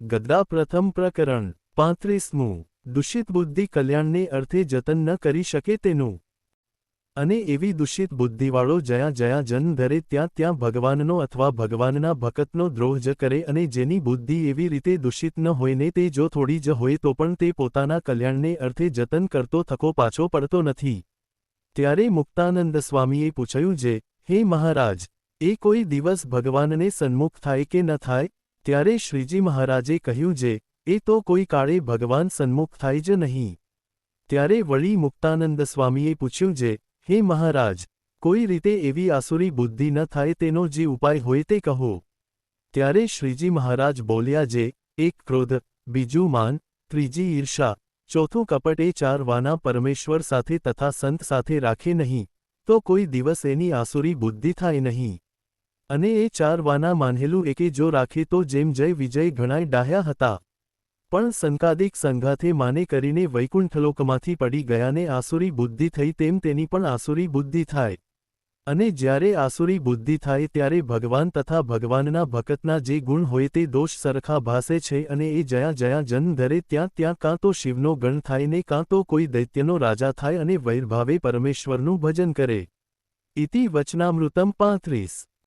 ગદ્દા પ્રથમ પ્રકરણ, પાંત્રીસમું, દૂષિત બુદ્ધિ કલ્યાણને અર્થે જતન ન કરી શકે તેનું. અને એવી દૂષિત બુદ્ધિવાળો જયા જયા જન્મ ધરે ત્યાં ત્યાં ભગવાનનો અથવા ભગવાનના ભકતનો દ્રોહ જ કરે અને જેની બુદ્ધિ એવી રીતે દૂષિત ન હોય ને તે જો થોડી જ હોય તો પણ તે પોતાના કલ્યાણને અર્થે જતન કરતો થકો પાછો પડતો નથી. ત્યારે મુક્તાનંદ સ્વામીએ પૂછ્યું જે, હે મહારાજ, એ કોઈ દિવસ ભગવાનને સન્મુખ થાય કે ન થાય? ત્યારે શ્રીજી મહારાજે કહ્યું જે, એ તો કોઈ કાળે ભગવાન સન્મુખ થાય જ નહીં. ત્યારે વળી મુક્તાનંદ સ્વામીએ પૂછ્યું જે, હે મહારાજ, કોઈ રીતે એવી આસુરી બુદ્ધિ ન થાય તેનો જે ઉપાય હોય તે કહો. ત્યારે શ્રીજી મહારાજ બોલ્યા જે, એક ક્રોધ, બીજું માન, ત્રીજી ઈર્ષા, ચોથું કપટ એ ચાર વાના પરમેશ્વર સાથે તથા સંત સાથે રાખે નહીં, તો કોઈ દિવસ એની આસુરી બુદ્ધિ થાય નહીં. અને એ ચાર વાના માનહેલું એકે જો રાખે તો જેમ જય વિજય ઘણાય ડાહ્યા હતા. પણ સંકાદિક સંઘાથે માને કરીને વૈકુંઠલોકમાંથી પડી ગયાને આસુરી બુદ્ધિ થઈ તેમ તેની પણ આસુરી બુદ્ધિ થાય. અને જ્યારે આસુરી બુદ્ધિ થાય ત્યારે ભગવાન તથા ભગવાનના ભકતના જે ગુણ હોય તે દોષ સરખા ભાસે છે અને એ જયા જયા જન્મ ધરે ત્યાં ત્યાં કાં તો શિવનો ગણ થાય ને કાં તો કોઈ દૈત્યનો રાજા થાય અને વૈરભાવે પરમેશ્વરનું ભજન કરે. ઇતિ વચનામૃતમ પાંત્રીસ.